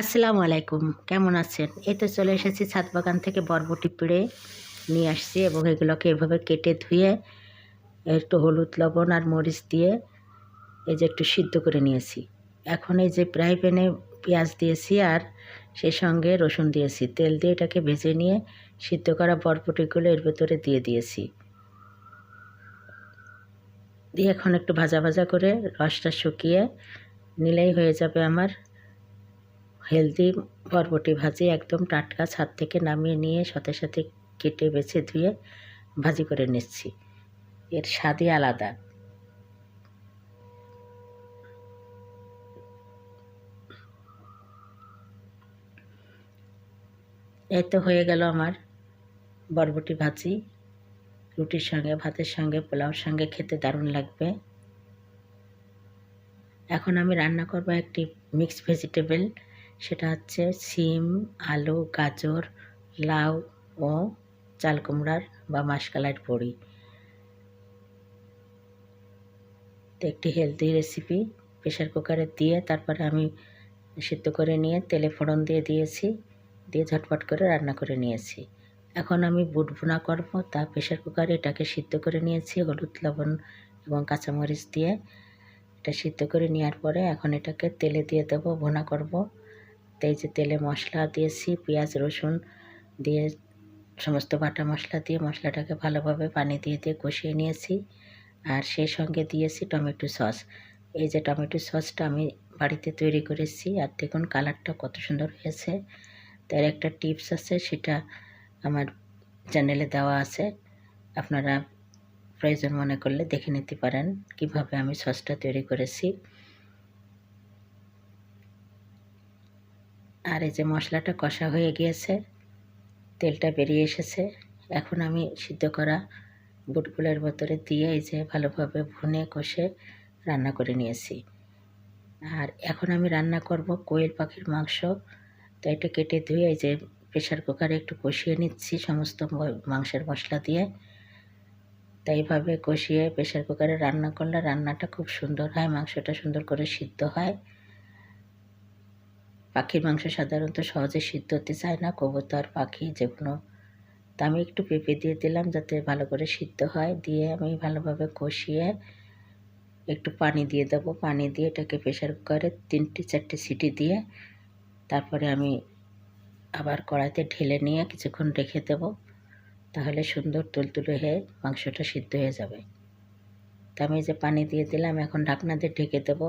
আসসালামু আলাইকুম। কেমন আছেন? এই তো চলে এসেছি ছাদ বাগান থেকে বরবটি পিড়ে নিয়ে আসছি এবং এগুলোকে এভাবে কেটে ধুয়ে একটু হলুদ লবণ আর মরিচ দিয়ে এই যে একটু সিদ্ধ করে নিয়েছি। এখন এই যে ফ্রাই প্যানে পেঁয়াজ দিয়েছি আর সেই সঙ্গে রসুন দিয়েছি। তেল দিয়ে এটাকে ভেজে নিয়ে সিদ্ধ করা বরবটিগুলো এর ভেতরে দিয়ে দিয়েছি। দিয়ে এখন একটু ভাজা ভাজা করে রসটা শুকিয়ে নিলেই হয়ে যাবে আমার হেলদি বরবটি ভাজি একদম টাটকা ছাদ থেকে নামিয়ে নিয়ে সাথে সাথে কেটে বেছে ধুয়ে ভাজি করে নিচ্ছি। এর স্বাদই আলাদা। এই তো হয়ে গেল আমার বরবটি ভাজি। রুটির সঙ্গে, ভাতের সঙ্গে, পোলাওর সঙ্গে খেতে দারুণ লাগবে। এখন আমি রান্না করব একটি মিক্সড ভেজিটেবল সেটা হচ্ছে সিম, আলু, গাজর, লাউ ও চাল কুমড়ার বা মাসকালার তো একটি হেলদি রেসিপি প্রেশার কুকারে দিয়ে তারপরে আমি সিদ্ধ করে নিয়ে তেলে ফোড়ন দিয়ে দিয়েছি, দিয়ে ঝটপট করে রান্না করে নিয়েছি। এখন আমি বুট ভুনা করব, তা প্রেশার কুকারে এটাকে সিদ্ধ করে নিয়েছি, হলুদ, লবণ এবং কাঁচামরিচ দিয়ে। এটা সিদ্ধ করে নেওয়ার পরে এখন এটাকে তেলে দিয়ে দেবো, ভুনা করব। তো এই যে তেলে মশলা দিয়েছি, পেঁয়াজ, রসুন দিয়ে সমস্ত বাটা মশলা দিয়ে মশলাটাকে ভালোভাবে পানি দিয়ে দিয়ে কষিয়ে নিয়েছি। আর সেই সঙ্গে দিয়েছি টমেটো সস। এই যে টমেটো সসটা আমি বাড়িতে তৈরি করেছি। আর দেখুন কালারটা কত সুন্দর হয়েছে। তার একটা টিপস আছে, সেটা আমার চ্যানেলে দেওয়া আছে। আপনারা প্রয়োজন মনে করলে দেখে নিতে পারেন কীভাবে আমি সসটা তৈরি করেছি। আর এই যে মশলাটা কষা হয়ে গিয়েছে, তেলটা বেরিয়ে এসেছে। এখন আমি সিদ্ধ করা বুটগুলোর ভেতরে দিয়ে এই যে ভালোভাবে ভুনে কষে রান্না করে নিয়েছি। আর এখন আমি রান্না করব কোয়েল পাখির মাংস। তো এটা কেটে ধুয়ে এই যে প্রেশার কুকারে একটু কষিয়ে নিচ্ছি সমস্ত মাংসের মশলা দিয়ে। তাই এইভাবে কষিয়ে প্রেশার কুকারে রান্না করলে রান্নাটা খুব সুন্দর হয়, মাংসটা সুন্দর করে সিদ্ধ হয়। পাখির মাংস সাধারণত সহজে সিদ্ধ হতে চায় না। কবুতর, পাখি যে কোনো তা আমি একটু পেঁপে দিয়ে দিলাম যাতে ভালো করে সিদ্ধ হয়। দিয়ে আমি ভালোভাবে কষিয়ে একটু পানি দিয়ে দেবো। পানি দিয়ে এটাকে প্রেশার কুকারে তিনটে চারটে সিটি দিয়ে তারপরে আমি আবার কড়াইতে ঢেলে নিয়ে কিছুক্ষণ রেখে দেব। তাহলে সুন্দর তুলতুলে হয়ে মাংসটা সিদ্ধ হয়ে যাবে। তা আমি যে পানি দিয়ে দিলাম, এখন ঢাকনা দিয়ে ঢেকে দেবো।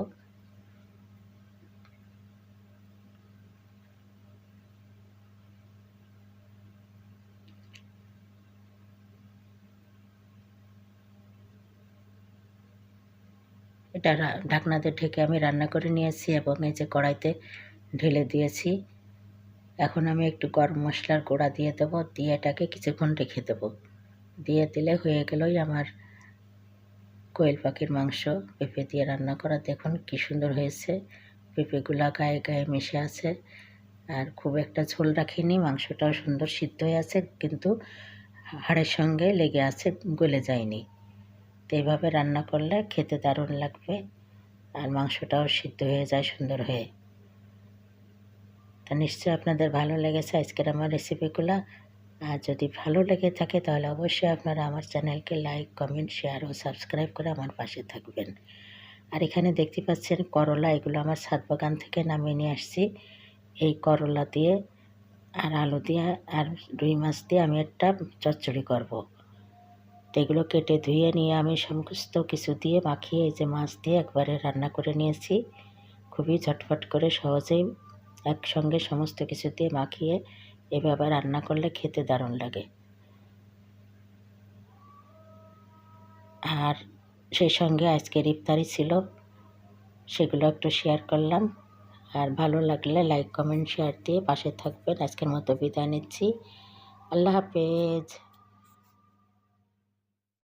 এটা ঢাকনাতে ঢেকে আমি রান্না করে নিয়েছি এবং এই যে কড়াইতে ঢেলে দিয়েছি। এখন আমি একটু গরম মশলার গুঁড়া দিয়ে দেব, দিয়ে এটাকে কিছুক্ষণ রেখে দেব। দিয়ে দিলে হয়ে গেলই আমার কোয়েল পাখির মাংস। পেঁপে দিয়ে রান্না করা, দেখুন কি সুন্দর হয়েছে। পেঁপেগুলা গায়ে গায়ে মিশে আছে। আর খুব একটা ঝোল রাখিনি, মাংসটাও সুন্দর সিদ্ধ হয়ে আছে, কিন্তু হাড়ের সঙ্গে লেগে আছে, গলে যায়নি। তো এইভাবে রান্না করলে খেতে দারুণ লাগবে আর মাংসটাও সিদ্ধ হয়ে যায় সুন্দর হয়ে। তা নিশ্চয়ই আপনাদের ভালো লেগেছে আজকের আমার রেসিপিগুলো। আর যদি ভালো লেগে থাকে তাহলে অবশ্যই আপনারা আমার চ্যানেলকে লাইক, কমেন্ট, শেয়ার ও সাবস্ক্রাইব করে আমার পাশে থাকবেন। আর এখানে দেখতে পাচ্ছেন করলা, এগুলো আমার ছাদ বাগান থেকে নামিয়ে নিয়ে আসছি। এই করলা দিয়ে আর আলু দিয়ে আর রুই মাছ দিয়ে আমি একটা চচ্চড়ি করব। তো এগুলো কেটে ধুয়ে নিয়ে আমি সমস্ত কিছু দিয়ে মাখিয়ে এই যে মাছ দিয়ে একবারে রান্না করে নিয়েছি। খুবই ঝটফট করে সহজেই একসঙ্গে সমস্ত কিছু দিয়ে মাখিয়ে এভাবে রান্না করলে খেতে দারুণ লাগে। আর সেই সঙ্গে আজকের ইফতারি ছিল, সেগুলো একটু শেয়ার করলাম। আর ভালো লাগলে লাইক কমেন্ট শেয়ার দিয়ে পাশে থাকবেন। আজকের মতো বিদায় নিচ্ছি। আল্লাহ হাফেজ।